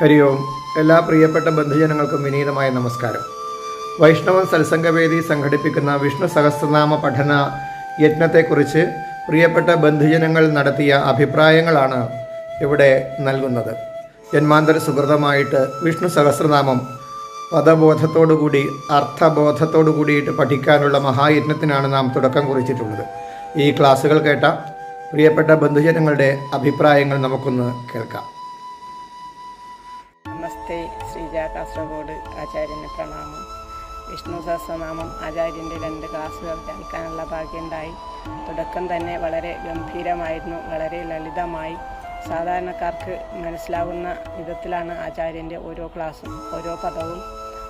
ഹരി ഓം എല്ലാ പ്രിയപ്പെട്ട ബന്ധുജനങ്ങൾക്കും വിനീതമായ നമസ്കാരം. വൈഷ്ണവം സത്സംഗവേദി സംഘടിപ്പിക്കുന്ന വിഷ്ണു സഹസ്രനാമ പഠന യജ്ഞത്തെക്കുറിച്ച് പ്രിയപ്പെട്ട ബന്ധുജനങ്ങൾ നടത്തിയ അഭിപ്രായങ്ങളാണ് ഇവിടെ നൽകുന്നത്. ജന്മാന്തര സുഹൃതമായിട്ട് വിഷ്ണു സഹസ്രനാമം പദബോധത്തോടുകൂടി അർത്ഥബോധത്തോടു കൂടിയിട്ട് പഠിക്കാനുള്ള മഹായജ്ഞത്തിനാണ് നാം തുടക്കം കുറിച്ചിട്ടുള്ളത്. ഈ ക്ലാസ്സുകൾ കേട്ട പ്രിയപ്പെട്ട ബന്ധുജനങ്ങളുടെ അഭിപ്രായങ്ങൾ നമുക്കൊന്ന് കേൾക്കാം. കാസർഗോഡ് ആചാര്യന് പ്രണാമം. വിഷ്ണു സഹസ്രനാമം ആചാര്യന്റെ രണ്ട് ക്ലാസ്സുകൾ കേൾക്കാനുള്ള ഭാഗ്യമുണ്ടായി. തുടക്കം തന്നെ വളരെ ഗംഭീരമായിരുന്നു വളരെ ലളിതമായി. സാധാരണക്കാർക്ക് മനസ്സിലാവുന്ന വിധത്തിലാണ് ആചാര്യന്റെ ഓരോ ക്ലാസ്സും ഓരോ പദവും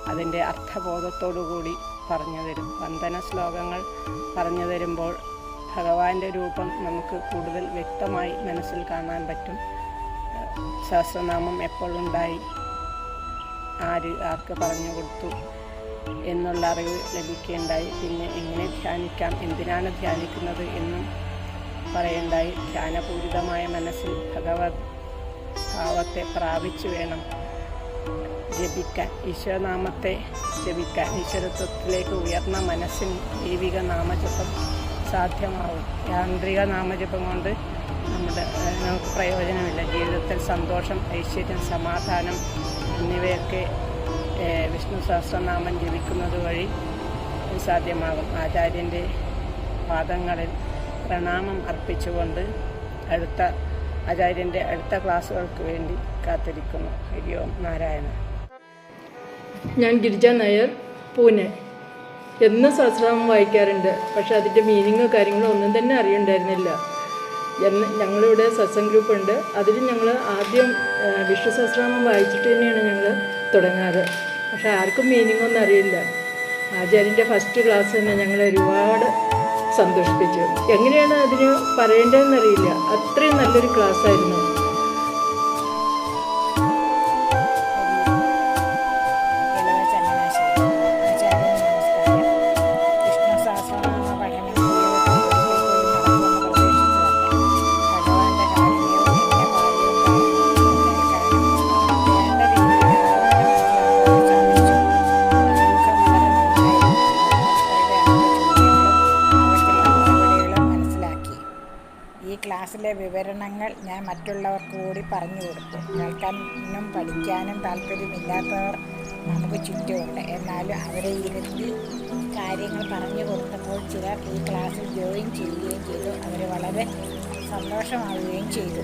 അതിന്റെ അർത്ഥബോധത്തോടു കൂടി പറഞ്ഞു തരും. വന്ദന ശ്ലോകങ്ങൾ പറഞ്ഞു തരുമ്പോൾ ഭഗവാന്റെ രൂപം നമുക്ക് കൂടുതൽ വ്യക്തമായി മനസ്സിൽ കാണാൻ പറ്റും. സഹസ്രനാമം എപ്പോഴുണ്ടായി ആര് ആർക്ക് പറഞ്ഞു കൊടുത്തു എന്നുള്ള അറിവ് ലഭിക്കേണ്ടായി. പിന്നെ എങ്ങനെ ധ്യാനിക്കാം? എന്തിനാണ് ധ്യാനിക്കുന്നത് എന്നും പറയേണ്ടായി. ധ്യാനപൂരിതമായ മനസ്സിൽ ഭഗവത് ഭാവത്തെ പ്രാപിച്ചു വേണം ജപിക്കാൻ. ഈശ്വരനാമത്തെ ജപിക്കാൻ. ഈശ്വരത്വത്തിലേക്ക് ഉയർന്ന മനസ്സിന് ദൈവിക നാമജപം സാധ്യമാവും. യാന്ത്രിക നാമജപം കൊണ്ട് നമ്മുടെ നമുക്ക് പ്രയോജനമില്ല. ജീവിതത്തിൽ സന്തോഷം ഐശ്വര്യം സമാധാനം എന്നിവയൊക്കെ വിഷ്ണു സഹസ്രനാമം ജപിക്കുന്നത് വഴി സാധ്യമാകും. ആചാര്യന്റെ പാദങ്ങളിൽ പ്രണാമം അർപ്പിച്ചുകൊണ്ട് അടുത്ത ആചാര്യന്റെ അടുത്ത ക്ലാസ്സുകൾക്ക് വേണ്ടി കാത്തിരിക്കുന്നു. ഹരി ഓം നാരായണ. ഞാൻ ഗിരിജ നായർ പൂനെ എന്നും സഹസ്രനാമം വായിക്കാറുണ്ട്. പക്ഷെ അതിന്റെ മീനിങ്ങോ കാര്യങ്ങളോ ഒന്നും തന്നെ അറിയണ്ടായിരുന്നില്ല. എന്ന് ഞങ്ങളിവിടെ സത്സംഗ് ഗ്രൂപ്പ് ഉണ്ട് അതിൽ ഞങ്ങൾ ആദ്യം വിഷ്ണു സഹസ്രനാമം വായിച്ചിട്ട് തന്നെയാണ് ഞങ്ങൾ തുടങ്ങാറ്. പക്ഷേ ആർക്കും മീനിങ് ഒന്നും അറിയില്ല. ആചാര്യന്റെ ഫസ്റ്റ് ക്ലാസ് തന്നെ ഞങ്ങളെ ഒരുപാട് സന്തോഷിപ്പിച്ചു. എങ്ങനെയാണ് അതിന് പറയേണ്ടതെന്നറിയില്ല. അത്രയും നല്ലൊരു ക്ലാസ് മറ്റുള്ളവർക്ക് കൂടി പറഞ്ഞു കൊടുത്തു. കേൾക്കാനും പഠിക്കാനും താല്പര്യമില്ലാത്തവർ നമുക്ക് ചുറ്റുമുണ്ട്. എന്നാലും അവരെ ഇരുത്തി കാര്യങ്ങൾ പറഞ്ഞു കൊടുത്തപ്പോൾ ചിലർ ഈ ക്ലാസ്സിൽ ജോയിൻ ചെയ്യുകയും ചെയ്തു. അവർ വളരെ സന്തോഷമാവുകയും ചെയ്തു.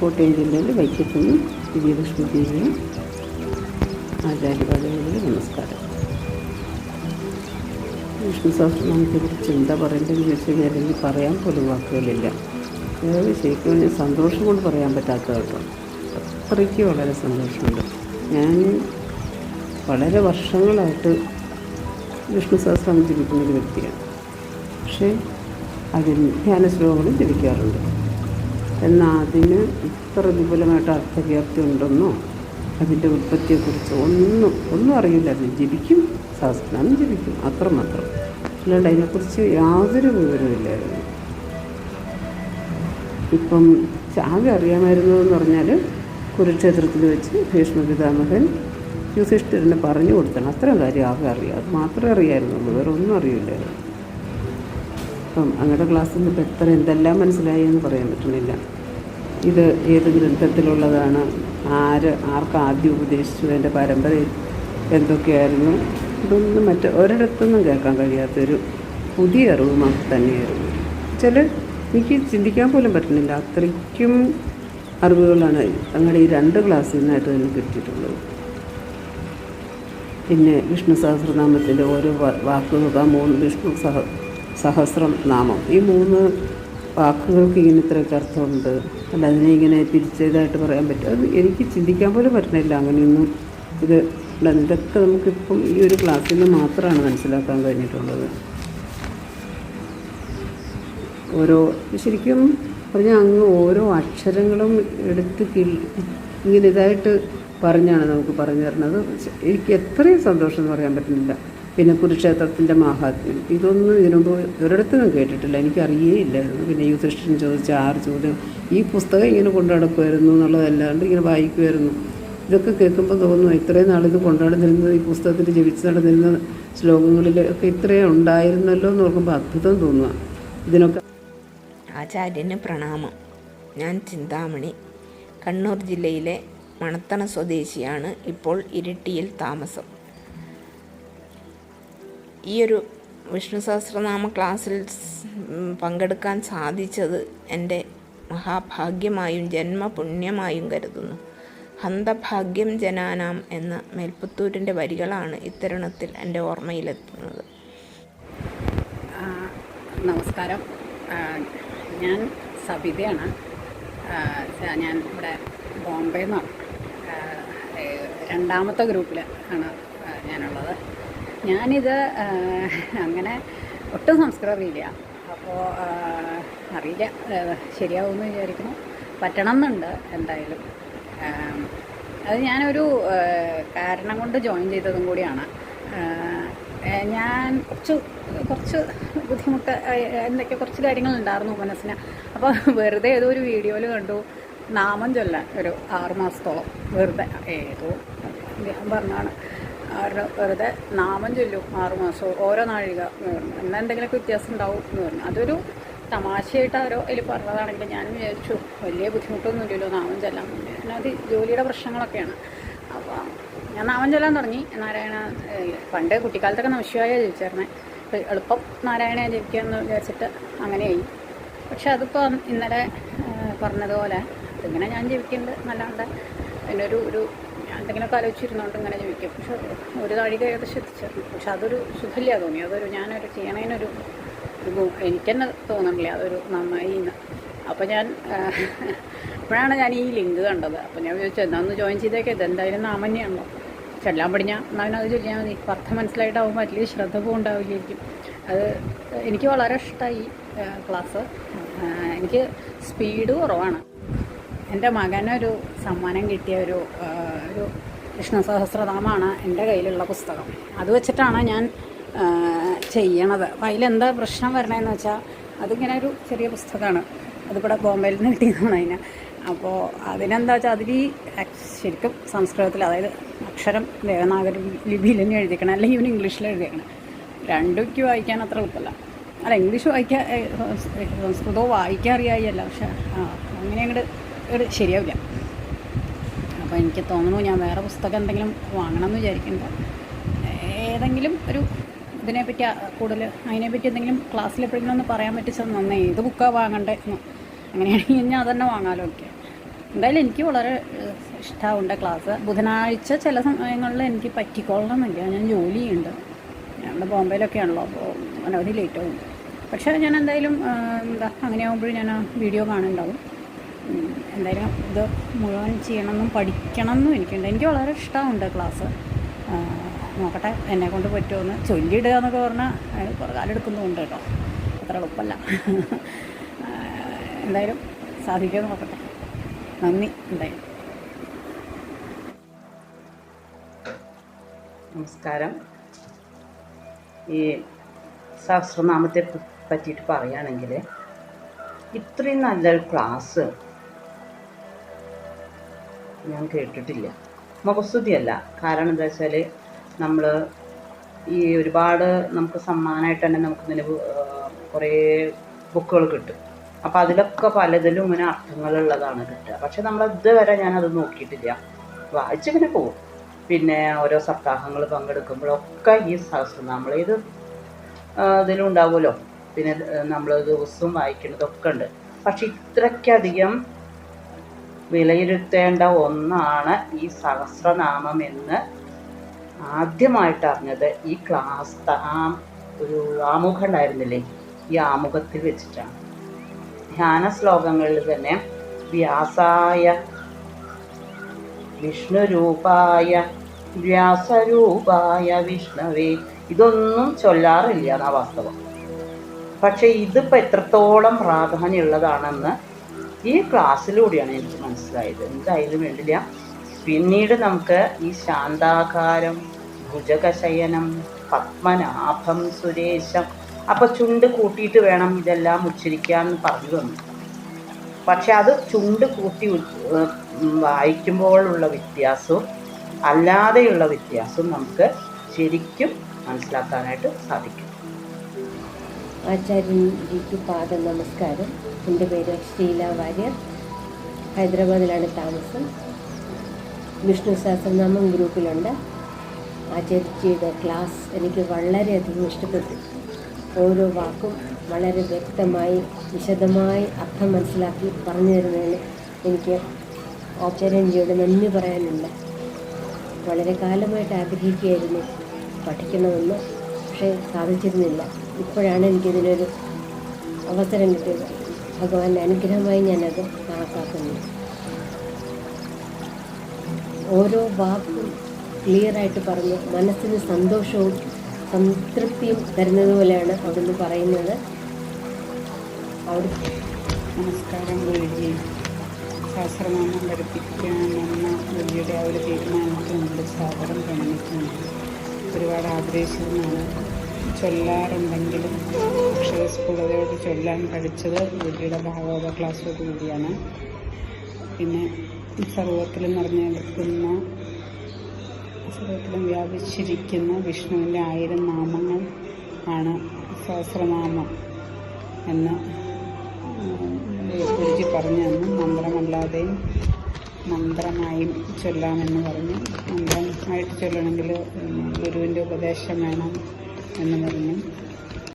കോട്ടയം ജില്ലയിൽ വൈക്കത്തുനിന്ന് വിജയലക്ഷ്മി ദേവിയും ആചാര്യപാദങ്ങളിൽ നമസ്കാരം. വിഷ്ണു സഹസ്രനാമത്തെക്കുറിച്ച് എന്താ പറയേണ്ടതെന്ന് ചോദിച്ചു കഴിഞ്ഞാൽ എനിക്ക് പറയാൻ പോലും വാക്കുകളില്ല. അതായത് ശരിക്കും ഞാൻ സന്തോഷം കൊണ്ട് പറയാൻ പറ്റാത്ത കേട്ടോ. അത്രയ്ക്ക് വളരെ സന്തോഷമുണ്ട്. ഞാൻ വളരെ വർഷങ്ങളായിട്ട് വിഷ്ണു ജപിക്കുന്ന ഒരു വ്യക്തിയാണ്. പക്ഷേ അതിൽ ധ്യാന ശ്ലോകങ്ങളും ജപിക്കാറുണ്ട്. എന്നാൽ അതിന് ഇത്ര വിപുലമായിട്ട് അർത്ഥവ്യാപ്തി ഉണ്ടെന്നോ? അതിന്റെ ഉൽപ്പത്തിയെക്കുറിച്ച് ഒന്നും ഒന്നും അറിയില്ലായിരുന്നു. ജപിക്കും സഹസ്രനാമം ജപിക്കും. അത്രമാത്രം അല്ലാണ്ട് അതിനെക്കുറിച്ച് യാതൊരു വിവരമില്ലായിരുന്നു ഇപ്പം ആകെ അറിയാമായിരുന്നു എന്ന് പറഞ്ഞാൽ കുരുക്ഷേത്രത്തിൽ വെച്ച് ഭീഷ്മ പിതാമഹൻ യുധിഷ്ഠിരനെ പറഞ്ഞു കൊടുത്തണം അത്രയും കാര്യം ആകെ അറിയാം. അത് മാത്രമേ അറിയാമായിരുന്നുള്ളൂ വേറെ ഒന്നും അറിയില്ലായിരുന്നു. അപ്പം അങ്ങയുടെ ക്ലാസ്സിൽ നിന്ന് ഇപ്പം എത്ര എന്തെല്ലാം മനസ്സിലായി എന്ന് പറയാൻ പറ്റുന്നില്ല. ഇത് ഏത് ഗ്രന്ഥത്തിലുള്ളതാണ്? ആര് ആർക്ക് ആദ്യം ഉപദേശിച്ചു എന്റെ പരമ്പരയിൽ എന്തൊക്കെയായിരുന്നു? ഇതൊന്നും മറ്റ് ഒരിടത്തൊന്നും കേൾക്കാൻ കഴിയാത്തൊരു പുതിയ അറിവ് മാത്രം തന്നെയായിരുന്നു. ചില എനിക്ക് ചിന്തിക്കാൻ പോലും പറ്റുന്നില്ല. അത്രയ്ക്കും അറിവുകളാണ് അങ്ങനെ ഈ രണ്ട് ക്ലാസ്സിൽ നിന്നായിട്ട് തന്നെ കിട്ടിയിട്ടുള്ളത്. പിന്നെ വിഷ്ണു സഹസ്രനാമത്തിന്റെ ഓരോ വാക്കുകൾ മൂന്ന് വിഷ്ണു സഹ സഹസ്രം നാമം ഈ മൂന്ന് വാക്കുകൾക്ക് ഇങ്ങനെ ഇത്രയൊക്കെ അർത്ഥമുണ്ട്. അല്ല അതിനെ ഇങ്ങനെ തിരിച്ചതായിട്ട് പറയാൻ പറ്റും. അത് എനിക്ക് ചിന്തിക്കാൻ പോലും പറ്റുന്നില്ല അങ്ങനെയൊന്നും ഇത് ഇതൊക്കെ നമുക്കിപ്പം ഈ ഒരു ക്ലാസ്സിൽ നിന്ന് മാത്രമാണ് മനസ്സിലാക്കാൻ കഴിഞ്ഞിട്ടുള്ളത്. ഓരോ ശരിക്കും പറഞ്ഞാൽ അങ്ങ് ഓരോ അക്ഷരങ്ങളും എടുത്ത് കി ഇങ്ങനെ ഇതായിട്ട് പറഞ്ഞാണ് നമുക്ക് പറഞ്ഞു തരുന്നത്. എനിക്ക് എത്രയും സന്തോഷം എന്ന് പറയാൻ പറ്റുന്നില്ല. പിന്നെ കുരുക്ഷേത്രത്തിന്റെ മാഹാത്മ്യം. ഇതൊന്നും ഇതിനുമുമ്പ് ഒരിടത്തും കേട്ടിട്ടില്ല. എനിക്കറിയേയില്ലായിരുന്നു പിന്നെ യുധിഷ്ഠൻ ചോദിച്ച ആറ് ചോദ്യം ഈ പുസ്തകം ഇങ്ങനെ കൊണ്ടു നടക്കുമായിരുന്നു എന്നുള്ളതല്ലാണ്ട് ഇങ്ങനെ വായിക്കുമായിരുന്നു ഇതൊക്കെ കേൾക്കുമ്പോൾ തോന്നുന്നു ഇത്രയും നാളിത് നടന്നിരുന്നത് ഈ പുസ്തകത്തിൽ ജപിച്ച് നടന്നിരുന്ന ശ്ലോകങ്ങളിൽ ഒക്കെ ഇത്രയും ഉണ്ടായിരുന്നല്ലോ എന്ന് ഓർക്കുമ്പോൾ അത്ഭുതം തോന്നുക ഇതിനൊക്കെ ആചാര്യന് പ്രണാമം. ഞാൻ ചിന്താമണി. കണ്ണൂർ ജില്ലയിലെ മണത്തണ സ്വദേശിയാണ് ഇപ്പോൾ ഇരിട്ടിയിൽ താമസം. ഈ ഒരു വിഷ്ണു സഹസ്രനാമ ക്ലാസ്സിൽ പങ്കെടുക്കാൻ സാധിച്ചത് എന്റെ മഹാഭാഗ്യമായും ജന്മപുണ്യമായും കരുതുന്നു. ഹന്തഭാഗ്യം ജനാനാം എന്ന മേൽപ്പത്തൂരിന്റെ വരികളാണ് ഇത്തരുണത്തിൽ എന്റെ ഓർമ്മയിലെത്തുന്നത്. നമസ്കാരം. ഞാൻ സബിതയാണ്. ഞാൻ ഇവിടെ ബോംബെ നിന്നാണ് രണ്ടാമത്തെ ഗ്രൂപ്പിൽ ആണ് ഞാനുള്ളത്. ഞാനിത് അങ്ങനെ ഒട്ടും സംസ്കൃതം അറിയില്ല. അപ്പോൾ അറിയില്ല. ശരിയാവുമെന്ന് വിചാരിക്കുന്നു. പറ്റണം എന്നുണ്ട് എന്തായാലും അത് ഞാനൊരു കാരണം കൊണ്ട് ജോയിൻ ചെയ്തതും കൂടിയാണ്. ഞാൻ കുറച്ച് കുറച്ച് ബുദ്ധിമുട്ട് എന്തൊക്കെ കുറച്ച് കാര്യങ്ങളുണ്ടായിരുന്നു മനസ്സിന്. അപ്പോൾ വെറുതെ ഏതോ ഒരു വീഡിയോയിൽ കണ്ടു. നാമം ചൊല്ലാൻ ഒരു ആറ് മാസത്തോളം. വെറുതെ. ഏതോ പറഞ്ഞാണ് ആറ് വെറുതെ നാമം ചൊല്ലും ആറ് മാസവും ഓരോ നാഴിക എന്നാൽ എന്തെങ്കിലുമൊക്കെ വ്യത്യാസം ഉണ്ടാവും എന്ന് പറഞ്ഞു. അതൊരു തമാശയായിട്ട് ആരോ അതിൽ പറഞ്ഞതാണെങ്കിൽ ഞാൻ വിചാരിച്ചു വലിയ ബുദ്ധിമുട്ടൊന്നും ഇല്ലല്ലോ നാമം ചെല്ലാൻ അത് ജോലിയുടെ പ്രശ്നങ്ങളൊക്കെയാണ്. അപ്പോൾ ഞാൻ നാമം ചൊല്ലാൻ തുടങ്ങി. നാരായണ പണ്ട് കുട്ടിക്കാലത്തൊക്കെ നമശിവായ ജപിച്ചായിരുന്നേ. എളുപ്പം നാരായണ ജപിക്കുക എന്ന് വിചാരിച്ചിട്ട് അങ്ങനെയായി. പക്ഷെ അതിപ്പോൾ ഇന്നലെ പറഞ്ഞതുപോലെ അതിങ്ങനെ ഞാൻ ജീവിക്കുന്നുണ്ട് നല്ലാണ്ട് അതിനൊരു ഒരു എന്തെങ്കിലുമൊക്കെ ആലോചിച്ചിരുന്നോണ്ട് ഇങ്ങനെ ചോദിക്കും. പക്ഷെ ഒരു താഴിക ഏകദേശം എത്തിച്ചേർന്നു പക്ഷെ അതൊരു സുഖമില്ല തോന്നി. അതൊരു ഞാനൊരു ചെയ്യണേനൊരു ഗു- എനിക്കെന്നെ തോന്നണില്ല. അതൊരു നന്നായി എന്ന് അപ്പോൾ ഞാൻ അപ്പോഴാണ് ഞാൻ ഈ ലിങ്ക് കണ്ടത്. അപ്പോൾ ഞാൻ ചോദിച്ചത് എന്നാന്ന് ജോയിൻ ചെയ്തേക്കെ. ഇതെന്തായാലും നാമന്യാണല്ലോ. ചെല്ലാൻ പടിഞ്ഞാൽ എന്നാലും അത് ചോദിച്ചാൽ മതി. അർത്ഥം മനസ്സിലായിട്ടാവുമ്പോൾ അറ്റ്ലീസ്റ്റ് ശ്രദ്ധ പോകുണ്ടാവില്ലായിരിക്കും. അത് എനിക്ക് വളരെ ഇഷ്ടമായി ക്ലാസ്. എനിക്ക് സ്പീഡ് കുറവാണ്. എന്റെ മകനൊരു സമ്മാനം കിട്ടിയ ഒരു ഒരു കൃഷ്ണ സഹസ്രനാമാണ് എന്റെ കയ്യിലുള്ള പുസ്തകം. അത് വെച്ചിട്ടാണ് ഞാൻ ചെയ്യണത്. അപ്പം അതിലെന്താ പ്രശ്നം വരണതെന്ന് വെച്ചാൽ അതിങ്ങനെ ഒരു ചെറിയ പുസ്തകമാണ്. അതിവിടെ ബോംബെയിൽ നിന്ന് കിട്ടിയതാണ് അതിന്. അപ്പോൾ അതിനെന്താ വെച്ചാൽ അതിൽ ശരിക്കും സംസ്കൃതത്തിൽ അതായത് അക്ഷരം ദേവനാഗരി ലിപിയിൽ തന്നെ എഴുതിക്കണം അല്ലെങ്കിൽ ഇവന് ഇംഗ്ലീഷിൽ എഴുതിയേക്കണം. രണ്ടുക്ക് വായിക്കാൻ അത്ര എളുപ്പമല്ല. അല്ല ഇംഗ്ലീഷ് വായിക്കാൻ സംസ്കൃതവും വായിക്കാൻ അറിയായില്ല പക്ഷേ അങ്ങനെ അങ്ങോട്ട് ശരിയാവില്ല. അപ്പോൾ എനിക്ക് തോന്നുന്നു ഞാൻ വേറെ പുസ്തകം എന്തെങ്കിലും വാങ്ങണം എന്ന് വിചാരിക്കുന്നുണ്ട്. ഏതെങ്കിലും ഒരു ഇതിനെപ്പറ്റി കൂടുതൽ അതിനെപ്പറ്റി എന്തെങ്കിലും ക്ലാസ്സിൽ എപ്പോഴെങ്കിലും ഒന്ന് പറയാൻ പറ്റിച്ചാൽ നന്നേ ഏത് ബുക്കാണ് വാങ്ങണ്ടേ എന്ന്. അങ്ങനെയാണെങ്കിൽ ഞാൻ അതന്നെ വാങ്ങാലോ ഒക്കെ എന്തായാലും എനിക്ക് വളരെ ഇഷ്ടമുണ്ട് ക്ലാസ് ബുധനാഴ്ച ചില സമയങ്ങളിൽ എനിക്ക് പറ്റിക്കൊള്ളണമെന്നില്ല ഞാൻ ജോലി ചെയ്യുന്നുണ്ട്. ഞങ്ങളുടെ ബോംബെയിലൊക്കെയാണല്ലോ അപ്പോൾ അനവധി ലേറ്റ് ആവും. പക്ഷേ ഞാൻ എന്തായാലും എന്താ അങ്ങനെ ആകുമ്പോഴും ഞാൻ വീഡിയോ കാണുന്നുണ്ടാവും. എന്തായാലും ഇത് മുഴുവൻ ചെയ്യണമെന്നും പഠിക്കണമെന്നും എനിക്കുണ്ട്. എനിക്ക് വളരെ ഇഷ്ടമുണ്ട് ക്ലാസ്. നോക്കട്ടെ എന്നെ കൊണ്ട് പറ്റുമെന്ന് ചൊല്ലിയിടുക എന്നൊക്കെ പറഞ്ഞാൽ കുറേ കാലം എടുക്കുന്നുമുണ്ട് കേട്ടോ. അത്ര എളുപ്പമല്ല. എന്തായാലും സാധിക്കുമെന്ന് നോക്കട്ടെ. നന്ദി എന്തായാലും. നമസ്കാരം. ഈ സഹസ്രനാമത്തെ പറ്റിയിട്ട് പറയുകയാണെങ്കിൽ ഇത്രയും നല്ലൊരു ക്ലാസ് ഞാൻ കേട്ടിട്ടില്ല. മുഖസ്തുതിയല്ല കാരണം എന്താ വെച്ചാൽ നമ്മൾ ഈ ഒരുപാട് നമുക്ക് സമ്മാനമായിട്ട് തന്നെ നമുക്ക് ഇങ്ങനെ കുറേ ബുക്കുകൾ കിട്ടും. അപ്പോൾ അതിലൊക്കെ പലതിലും ഇങ്ങനെ അർത്ഥങ്ങളുള്ളതാണ് കിട്ടുക. പക്ഷെ നമ്മൾ ഇതുവരെ ഞാനത് നോക്കിയിട്ടില്ല. വായിച്ചിങ്ങനെ പോകും. പിന്നെ ഓരോ സപ്താഹങ്ങൾ പങ്കെടുക്കുമ്പോഴൊക്കെ ഈ സഹസ്രം നമ്മളേത് ഇതിലും ഉണ്ടാവുമല്ലോ. പിന്നെ നമ്മൾ ദിവസവും വായിക്കുന്നതൊക്കെ ഉണ്ട്. പക്ഷെ ഇത്രയ്ക്കധികം വിലയിരുത്തേണ്ട ഒന്നാണ് ഈ സഹസ്രനാമം എന്ന് ആദ്യമായിട്ട് അറിഞ്ഞത് ഈ ക്ലാസ് ആ ഒരു ആമുഖം ഉണ്ടായിരുന്നില്ലേ? ഈ ആമുഖത്തിൽ വെച്ചിട്ടാണ്. ധ്യാന ശ്ലോകങ്ങളിൽ തന്നെ വ്യാസായ വിഷ്ണുരൂപായ വ്യാസരൂപായ വിഷ്ണുവേ ഇതൊന്നും ചൊല്ലാറില്ല എന്നാ വാസ്തവം. പക്ഷെ ഇതിപ്പോൾ എത്രത്തോളം പ്രാധാന്യമുള്ളതാണെന്ന് ഈ ക്ലാസ്സിലൂടെയാണ് എനിക്ക് മനസ്സിലായത്. എന്തായാലും വേണ്ടില്ല പിന്നീട് നമുക്ക് ഈ ശാന്താകാരം ഭുജകശയനം പത്മനാഭം സുരേശം അപ്പോൾ ചുണ്ട് കൂട്ടിയിട്ട് വേണം ഇതെല്ലാം ഉച്ചരിക്കാൻ പറഞ്ഞു തന്നു. പക്ഷെ അത് ചുണ്ട് കൂട്ടി വായിക്കുമ്പോഴുള്ള വ്യത്യാസവും അല്ലാതെയുള്ള വ്യത്യാസവും നമുക്ക് ശരിക്കും മനസ്സിലാക്കാനായിട്ട് സാധിക്കും. ആചാര്യജിക്ക് പാദ നമസ്കാരം. എന്റെ പേര് ഷീല വാര്യർ. ഹൈദരാബാദിലാണ് താമസം. വിഷ്ണു സഹസ്രനാമം ഗ്രൂപ്പിലുണ്ട്. ആചാര്യജിയുടെ ക്ലാസ് എനിക്ക് വളരെയധികം ഇഷ്ടപ്പെട്ടു. ഓരോ വാക്കും വളരെ വ്യക്തമായി വിശദമായി അർത്ഥം മനസ്സിലാക്കി പറഞ്ഞു തരുന്നതിന് എനിക്ക് ആചാര്യജിയോട് നന്ദി പറയാനുണ്ട്. വളരെ കാലമായിട്ട് ആഗ്രഹിക്കുകയായിരുന്നു പഠിക്കണമെന്ന് പക്ഷേ സാധിച്ചിരുന്നില്ല. ഇപ്പോഴാണ് എനിക്കിതിനൊരു അവസരം കിട്ടിയത്. ഭഗവാന്റെ അനുഗ്രഹമായി ഞാനത് കണക്കാക്കുന്നു. ഓരോ വാക്കും ക്ലിയറായിട്ട് പറഞ്ഞ് മനസ്സിന് സന്തോഷവും സംതൃപ്തിയും തരുന്നത് പോലെയാണ് അവിടുന്ന് പറയുന്നത്. നമസ്കാരം ഗുരുജി. സഹസ്രനാമം പഠിപ്പിക്കാമെന്ന ഗുരുജിയുടെ ആ ഒരു തീരുമാനത്തിനുണ്ട് സാദരം പ്രണമിക്കുന്നു ഒരുപാട് ആഗ്രഹിച്ചതുമാണ് ചൊല്ലാറുണ്ടെങ്കിലും അക്ഷരസ്ഫുടതയോട് ചൊല്ലാൻ പഠിച്ചത് ഗുരുജിയുടെ ഭാഗവത ക്ലാസ്സോട് കൂടിയാണ്. പിന്നെ സർവത്തിൽ നിറഞ്ഞു നിൽക്കുന്ന സർവത്തിലും വ്യാപിച്ചിരിക്കുന്ന വിഷ്ണുവിന്റെ ആയിരം നാമങ്ങൾ ആണ് സഹസ്രനാമം എന്ന് ഗുരുജി പറഞ്ഞു തന്നു. മന്ത്രമല്ലാതെയും മന്ത്രമായും ചൊല്ലാമെന്ന് പറഞ്ഞു. മന്ത്രമായിട്ട് ചൊല്ലണമെങ്കിൽ ഗുരുവിന്റെ ഉപദേശം വേണം. എന്ന് പറഞ്ഞു.